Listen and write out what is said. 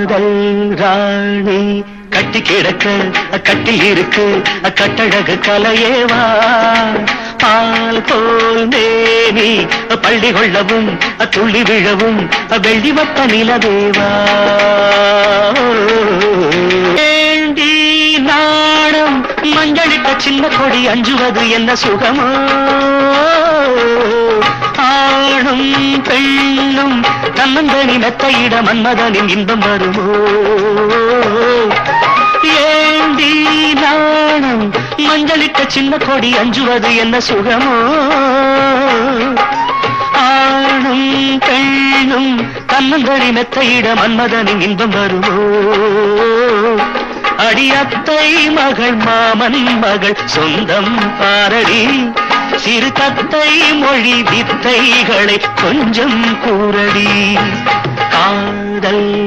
காதல் ராணி. கட்டி கிடக்க கட்டி இருக்கு கட்டழகு கலையேவா பால் போல் மேனி பள்ளி கொள்ளவும் துள்ளி விழவும் வெள்ளி வட்ட நிலவேவா ஏண்டி நாணம் மஞ்சளிட்ட சின்ன கொடி அஞ்சுவது என்ன சுகமோ? ஆணும் தன்னந்தனி மெத்தையிட மன்மதனின் இன்பம் வருமோ? ஏண்டி நாணம் மஞ்சளிட்ட சின்ன கொடி அஞ்சுவது என்ன சுகமோ? ஆணும் பெண்ணும் தன்னந்தனி மெத்தையிட மன்மதனின் இன்பம் வருமோ? அடியத்தை மகள் மாமன் மகள் சொந்தம் பாரடி சிறு தத்தை மொழி வித்தைகளை கொஞ்சம் கூறடி. காதல்